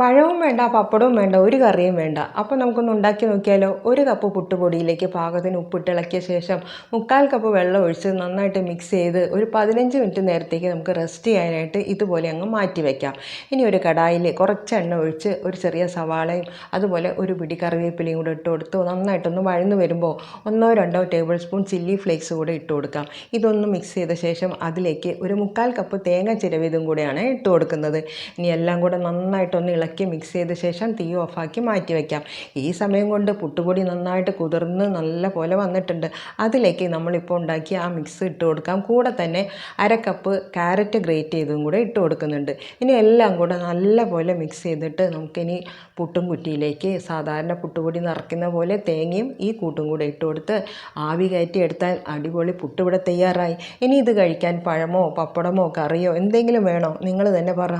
പഴവും വേണ്ട പപ്പടവും വേണ്ട ഒരു കറിയും വേണ്ട. അപ്പോൾ നമുക്കൊന്ന് ഉണ്ടാക്കി നോക്കിയാലോ? ഒരു കപ്പ് പുട്ടുപൊടിയിലേക്ക് പാകത്തിന് ഉപ്പിട്ട് ഇളക്കിയ ശേഷം മുക്കാൽ കപ്പ് വെള്ളം ഒഴിച്ച് നന്നായിട്ട് മിക്സ് ചെയ്ത് ഒരു പതിനഞ്ച് മിനിറ്റ് നേരത്തേക്ക് നമുക്ക് റെസ്റ്റ് ചെയ്യാനായിട്ട് ഇതുപോലെ അങ്ങ് മാറ്റി വയ്ക്കാം ഇനി ഒരു കടായിൽ കുറച്ച് എണ്ണ ഒഴിച്ച് ഒരു ചെറിയ സവാളയും അതുപോലെ ഒരു പിടി കറിവേപ്പിലയും കൂടെ ഇട്ട് കൊടുത്ത് നന്നായിട്ടൊന്ന് വഴന്നു വരുമ്പോൾ ഒന്നോ രണ്ടോ ടേബിൾ സ്പൂൺ ചില്ലി ഫ്ലേക്സ് കൂടെ ഇട്ട് കൊടുക്കാം. ഇതൊന്ന് മിക്സ് ചെയ്ത ശേഷം അതിലേക്ക് ഒരു മുക്കാൽ കപ്പ് തേങ്ങ ചിരവിയതും കൂടെയാണ് ഇട്ട് കൊടുക്കുന്നത്. ഇനി എല്ലാം കൂടെ നന്നായിട്ടൊന്ന് ഇളക്കി മിക്സ് ചെയ്ത ശേഷം തീ ഓഫാക്കി മാറ്റി വയ്ക്കാം ഈ സമയം കൊണ്ട് പുട്ടുപൊടി നന്നായിട്ട് കുതിർന്ന് നല്ല പോലെ വന്നിട്ടുണ്ട്. അതിലേക്ക് നമ്മളിപ്പോൾ ഉണ്ടാക്കിയ ആ മിക്സ് ഇട്ട് കൊടുക്കാം. കൂടെ തന്നെ അര കപ്പ് ക്യാരറ്റ് ഗ്രേറ്റ് ചെയ്തും കൂടെ ഇട്ട് കൊടുക്കുന്നുണ്ട്. ഇനി എല്ലാം കൂടെ നല്ല പോലെ മിക്സ് ചെയ്തിട്ട് നമുക്കിനി പുട്ടും കുറ്റിയിലേക്ക് സാധാരണ പുട്ടുപൊടി നിറയ്ക്കുന്ന പോലെ തേങ്ങയും ഈ കൂട്ടും കൂടെ ഇട്ട് കൊടുത്ത് ആവി കയറ്റി എടുത്താൽ അടിപൊളി പുട്ട് ഇവിടെ തയ്യാറായി. ഇനി ഇത് കഴിക്കാൻ പഴമോ പപ്പടമോ കറിയോ എന്തെങ്കിലും വേണോ? നിങ്ങൾ തന്നെ പറ.